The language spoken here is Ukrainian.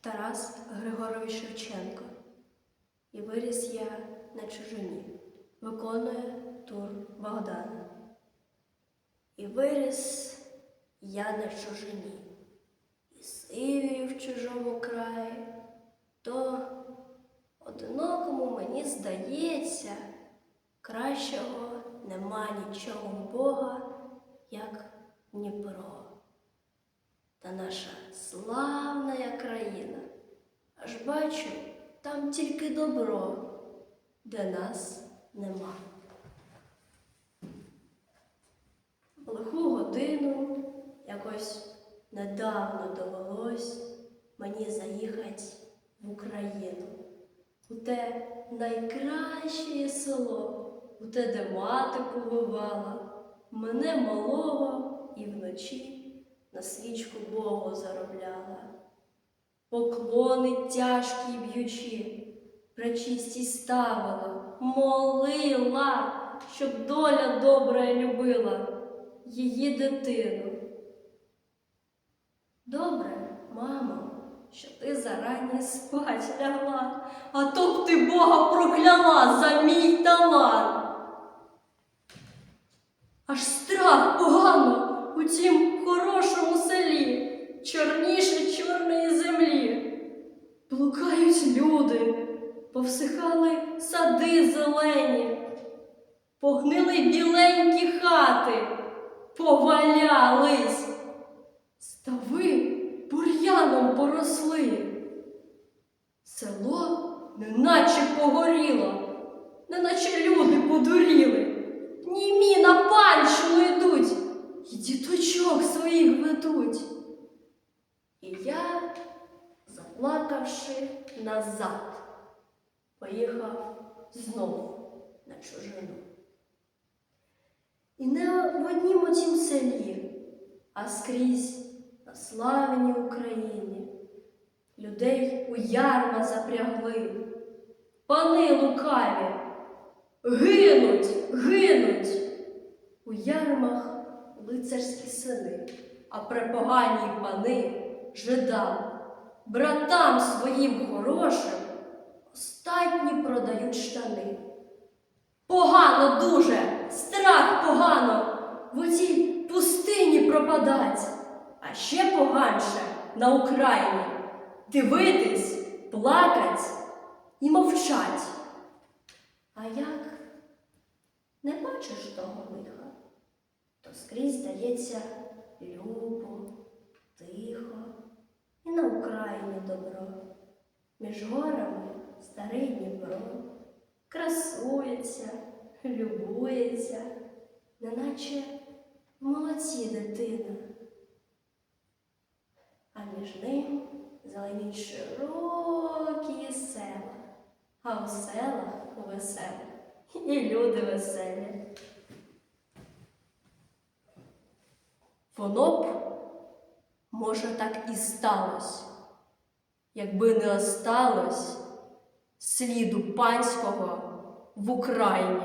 Тарас Григорович Шевченко. І виріс я на чужині, виконує тур Богдана. І виріс я на чужині, і сивію в чужому краї, то одинокому мені здається, кращого нема нічого Бога, як Дніпро. Та наша славна країна, аж бачу, там тільки добро, де нас нема. В лиху годину якось недавно довелось мені заїхати в Україну, у те найкраще село, у те, де мати побивала, мене малого і вночі на свічку Богу заробляла. Поклони тяжкі б'ючи, пречисті ставила, молила, щоб доля добра любила її дитину. Добре, мамо, що ти зарані спать лягла, а то б ти Бога прокляла за мій талант. Аж страх погано у тім хорошому селі, чорніше чорної люди, повсихали сади зелені, погнили біленькі хати, повалялись, стави бур'яном поросли. Село неначе погоріло, неначе люди подуріли, німі на панщину йдуть, і діточок своїх ведуть. І я, заплакавши назад, поїхав знову на чужину. І не в однім отім селі, а скрізь на славній Україні. Людей у ярма запрягли, пани лукаві, гинуть, гинуть. У ярмах лицарські сини, а препогані пани жидам, братам своїм хорошим остатні продають штани. Погано дуже, страх погано, в оцій пустині пропадать, а ще поганше на Україні дивитись, плакать і мовчать. А як не бачиш того лиха, то скрізь здається любо, тихо на Україні добро. Між горами старий Дніпро красується, любується, неначе молодці дитина. А між ним зеленіють широкі села, а у селах веселі, і люди веселі. Воно б, може, так і сталося, якби не осталось сліду панського в Україні.